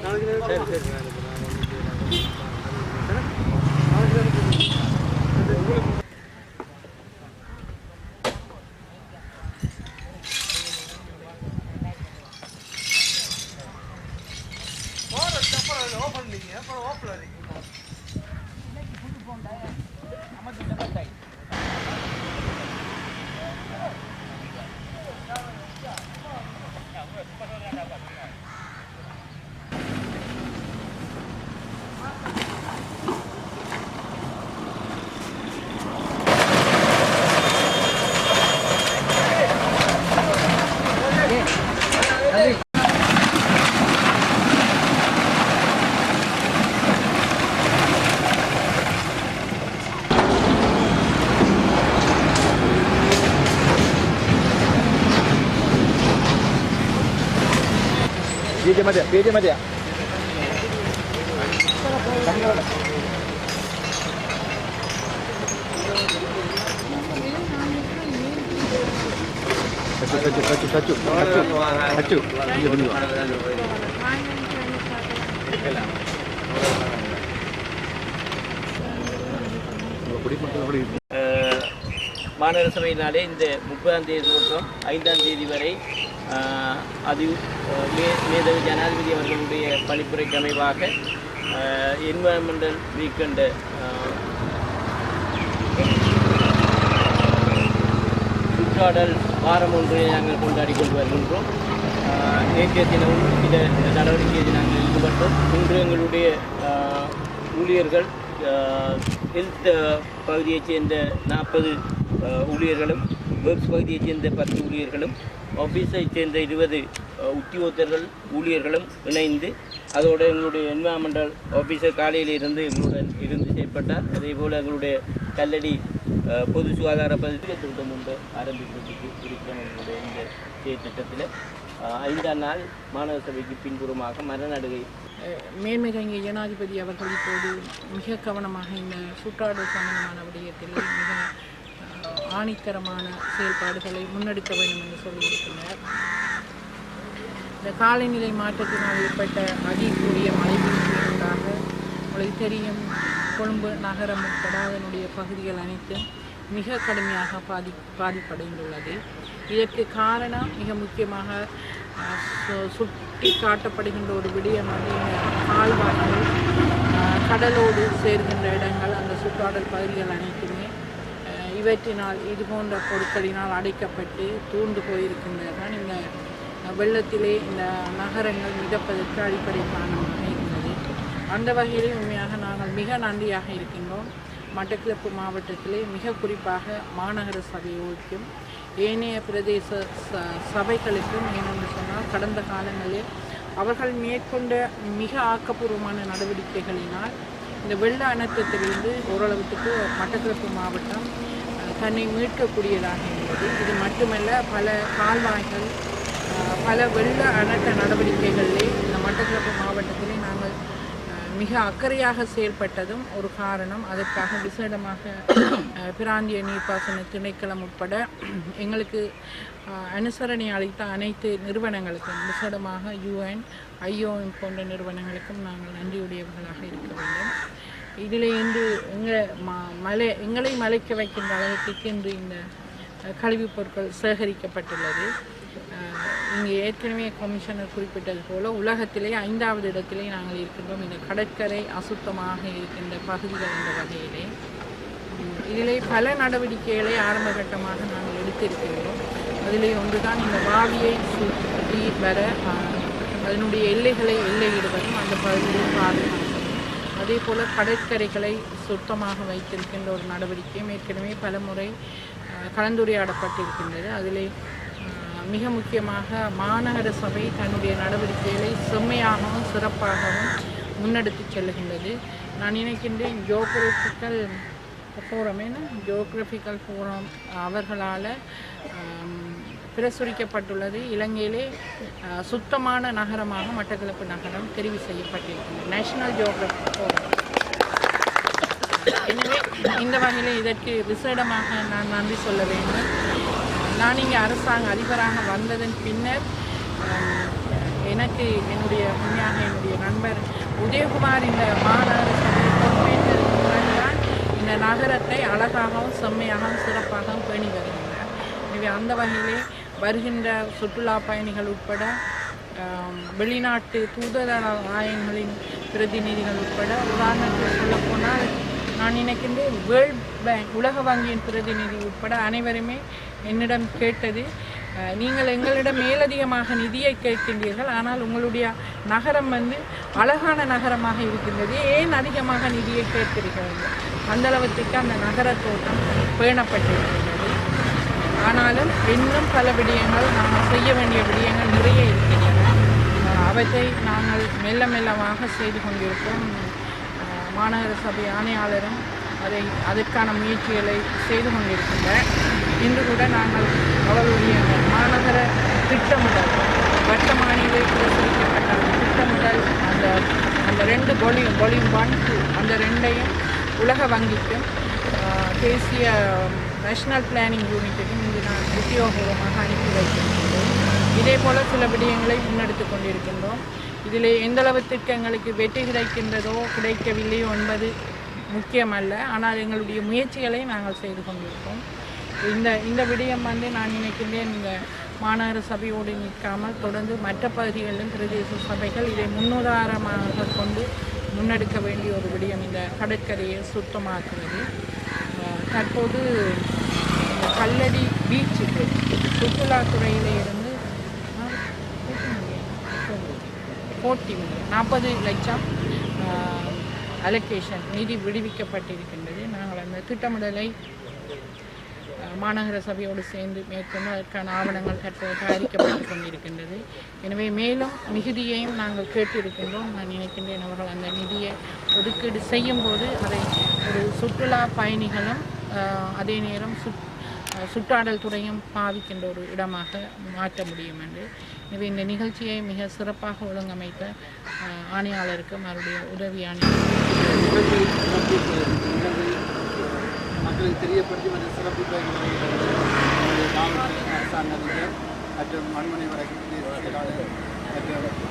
சரி சரி ஓப்பன் பண்ணீங்க. அப்புறம் ஓப்பன் பண்ணீங்க Satu, satu, satu, satu, satu, satu. Dia berdua. அப்படி மட்டும் அப்படி அஹ், மாநகர சபையினாலே இந்த முப்பதாம் தேதி தொடக்கம் ஐந்தாம் தேதி வரை அஹ், அது அஹ், மே மேதகு ஜனாதிபதி அவர்களுடைய பணிப்புரைக்கு அமைவாக என்வரன்மெண்டல் வீக்கெண்டு சுற்றாடல் வாரம் ஒன்றை நாங்கள் கொண்டாடி கொண்டு வருகின்றோம். நேற்றைய தினமும் சில நடவடிக்கையில் நாங்கள் ஈடுபட்டோம். இன்று எங்களுடைய ஊழியர்கள் ஹெல்த் பகுதியைச் சேர்ந்த நாற்பது ஊழியர்களும் ஒர்க்ஸ் பகுதியைச் சேர்ந்த பத்து ஊழியர்களும் ஆஃபீஸைச் சேர்ந்த இருபது உத்தியோகத்தர்கள் ஊழியர்களும் இணைந்து அதோடு எங்களுடைய என்வரான்மெண்டல் ஆஃபீஸர் காலையில் இருந்து எங்களுடன் இருந்து செயற்பட்டார். அதே போல் எங்களுடைய கல்லடி பொது சுகாதார பகுதி திட்டம் ஒன்று ஆரம்பிக்கிறதுக்கு இருக்கிறோம் எங்களுடைய இந்த திட்டத்தில் ஐந்தாம் நாள் மாணவ சபைக்கு பின்புறமாக மரநடுகை மேன்மிகு ஜனாதிபதி அவர்கள் இப்போது மிக கவனமாக இந்த சுற்றாடல் சம்பந்தமான விடயத்தில் மிக ஆணித்தரமான செயல்பாடுகளை முன்னெடுக்க வேண்டும் என்று சொல்லியிருக்கிறார். இந்த காலநிலை மாற்றத்தினால் ஏற்பட்ட அதிகூடிய மழைப்பொழிவுகளுக்காக உங்களுக்கு தெரியும் கொழும்பு நகரம் உட்பட அதனுடைய பகுதிகள் அனைத்தும் மிக கடுமையாக பாதி பாதிப்படைந்துள்ளது. இதற்கு காரணம் மிக முக்கியமாக சுட்டி காட்டப்படுகின்ற ஒரு விடயம் வந்து கால்வாய்கள் கடலோடு சேர்கின்ற இடங்கள் அந்த சுற்றாடல் பகுதிகள் அனைத்துமே இவற்றினால் இது போன்ற பொருட்களினால் அடைக்கப்பட்டு தூண்டு போயிருக்கின்றன. இந்த வெள்ளத்திலே இந்த நகரங்கள் மிதப்பதற்கு அடிப்படை காரணமாக இருந்தது. அந்த வகையிலே உண்மையாக நாங்கள் மிக நன்றியாக இருக்கின்றோம். மட்டக்கிழப்பு மாவட்டத்திலே மிக குறிப்பாக மாநகர சபையோருக்கும் ஏனைய பிரதேச ச சபைகளுக்கும் ஏனென்று சொன்னால் கடந்த காலங்களில் அவர்கள் மேற்கொண்ட மிக ஆக்கப்பூர்வமான நடவடிக்கைகளினால் இந்த வெள்ள அனர்த்தத்திலிருந்து ஓரளவுக்கு மட்டக்களப்பு மாவட்டம் தன்னை மீட்கக்கூடியதாக இருந்தது. இது மட்டுமல்ல பல கால்வாய்கள் பல வெள்ள அனட்ட நடவடிக்கைகளிலே இந்த மட்டக்களப்பு மாவட்டத்திலே நாங்கள் மிக அக்கறையாக செயல்பட்டதும் ஒரு காரணம். அதற்காக விசேடமாக பிராந்திய நீர்ப்பாசன திணைக்களம் உட்பட எங்களுக்கு அனுசரணை அளித்த அனைத்து நிறுவனங்களுக்கும் விசேடமாக யுஎன் ஐஓஎம் போன்ற நிறுவனங்களுக்கும் நாங்கள் நன்றியுடையவர்களாக இருக்க வேண்டும். இதில் இன்று எங்களை ம மலை எங்களை மலைக்க வைக்கின்ற அளவுக்கு இன்று இந்த கழிவுப் பொருட்கள் சேகரிக்கப்பட்டுள்ளது. இங்கே ஏற்கனவே கமிஷனர் குறிப்பிட்டது போல உலகத்திலே ஐந்தாவது இடத்திலே நாங்கள் இருக்கின்றோம். இந்த கடற்கரை அசுத்தமாக இருக்கின்ற பகுதிகள் என்ற வகையிலே. இதிலே பல நடவடிக்கைகளை ஆரம்ப கட்டமாக நாங்கள் எடுத்திருக்கின்றோம் அதிலே ஒன்றுதான் இந்த வாவியை சுற்றி வர அதனுடைய எல்லைகளை எல்லையிடுவதும் அந்த பகுதியை பாதுகாப்பு அதே போல் கடற்கரைகளை சுத்தமாக வைத்திருக்கின்ற ஒரு நடவடிக்கையும் ஏற்கனவே பல முறை கலந்துரையாடப்பட்டிருக்கின்றது. அதிலே மிக முக்கியமாக மாநகர சபை தன்னுடைய நடவடிக்கைகளை செம்மையாகவும் சிறப்பாகவும் முன்னெடுத்து செல்லுகின்றது. நான் நினைக்கின்றேன் ஜியோகிராஃபிக்கல் ஃபோரம் என்ன? ஜியோகிராஃபிக்கல் ஃபோரம் அவர்களால் பிரசுரிக்கப்பட்டுள்ளது. இலங்கையிலே சுத்தமான நகரமாக மட்டக்களப்பு நகரம் தெரிவு செய்யப்பட்டிருக்கிறது. நேஷனல் ஜியோகிராஃபி எனவே இந்த வகையில் இதற்கு விசேடமாக நான் நன்றி சொல்ல வேண்டும். நான் இங்கே அரசாங்க அதிபராக வந்ததன் பின்னர் எனக்கு என்னுடைய உண்மையாக என்னுடைய நண்பர் உதயகுமார் இந்த மாநகர சபையை பொறுப்பேற்றதற்கு பிறகுதான் இந்த நகரத்தை அழகாகவும் செம்மையாகவும் சிறப்பாகவும் பேணி வருகிறார். எனவே அந்த வகையிலே வருகின்ற சுற்றுலா பயணிகள் உட்பட வெளிநாட்டு தூதர தூதரகங்களின் பிரதிநிதிகள் உட்பட உதாரணத்துக்கு சொல்லப்போனால் நான் நினைக்கின்றேன் வேர்ல்ட் பேங்க் உலக வங்கியின் பிரதிநிதி உட்பட அனைவருமே என்னிடம் கேட்டது நீங்கள் எங்களிடம் மேலதிகமாக நிதியை கேட்கின்றீர்கள் ஆனால் உங்களுடைய நகரம் வந்து அழகான நகரமாக இருக்கின்றது ஏன் அதிகமாக நிதியை கேட்கிறீர்கள்? அந்த அந்த நகர தோட்டம் பேணப்பட்டிருக்கிறது. ஆனாலும் இன்னும் பல விடயங்கள் நாங்கள் செய்ய வேண்டிய விடயங்கள் நிறைய இருக்கின்றன. அவற்றை நாங்கள் மெல்ல மெல்லமாக செய்து கொண்டிருக்கோம் மாநகர சபை ஆணையாளரும் அதை அதற்கான முயற்சிகளை செய்து கொண்டிருக்கின்றனர் இன்று கூட நாங்கள் அவர்களுடைய மாநகர திட்டமிடல் வட்டமானியிலே பிரசுரிக்கப்பட்ட அந்த திட்டமிடல் அந்த அந்த ரெண்டு பொலியும் பொலியும் ஒன் டூ அந்த ரெண்டையும் உலக வங்கிக்கும் பேசிய தேசிய நேஷனல் பிளானிங் யூனிட்டுக்கும் இன்று நான் உத்தியோகபூர்வமாக அனுப்பி வைக்கின்றோம் இதே போல சில விடயங்களை முன்னெடுத்து கொண்டிருக்கின்றோம். இதில் எந்தளவு அளவுக்கு எங்களுக்கு வெற்றி கிடைக்கின்றதோ கிடைக்கவில்லையோ என்பது முக்கியமல்ல. ஆனால் எங்களுடைய முயற்சிகளை நாங்கள் செய்து கொண்டிருக்கோம். இந்த இந்த விடயம் வந்து நான் நினைக்கின்றேன் இந்த மாநகர சபையோடு நிற்காமல் தொடர்ந்து மற்ற பகுதிகளிலும் பிரதேச சபைகள் இதை முன்னுதாரணமாக கொண்டு முன்னெடுக்க வேண்டிய ஒரு விடயம் இந்த கடற்கரையை சுத்தமாக்குவது. தற்போது கல்லடி பீச்சுக்கு சுற்றுலாத்துறையில இருந்து ஃபோர்ட்டி மில்லியன் நாற்பது லட்சம் அலோகேஷன் நிதி விடுவிக்கப்பட்டிருக்கின்றது. நாங்கள் அந்த திட்டமிடலை மாநகர சபையோடு சேர்ந்து மேற்கொண்டு அதற்கான ஆவணங்கள் தற்போது தயாரிக்கப்பட்டு கொண்டிருக்கின்றது. எனவே மேலும் மிகுதியையும் நாங்கள் கேட்டிருக்கின்றோம். நான் நினைக்கின்றேன் அவர்கள் அந்த நிதியை ஒதுக்கீடு செய்யும் போது அதை ஒரு சுற்றுலா பயணிகளும் அதே நேரம் சுத் சுற்றாடல் துறையும் பாவிக்கின்ற ஒரு இடமாக மாற்ற முடியும் என்று. எனவே இந்த நிகழ்ச்சியை மிக சிறப்பாக ஒழுங்கமைத்த ஆணையாளருக்கு மறுபடிய உதவி ஆணையர் மக்களுக்கு தெரியப்படுத்தி மற்றும் சிறப்பிப்பு மாவட்ட மற்றும் மண்மனை வடக்கு மற்றும்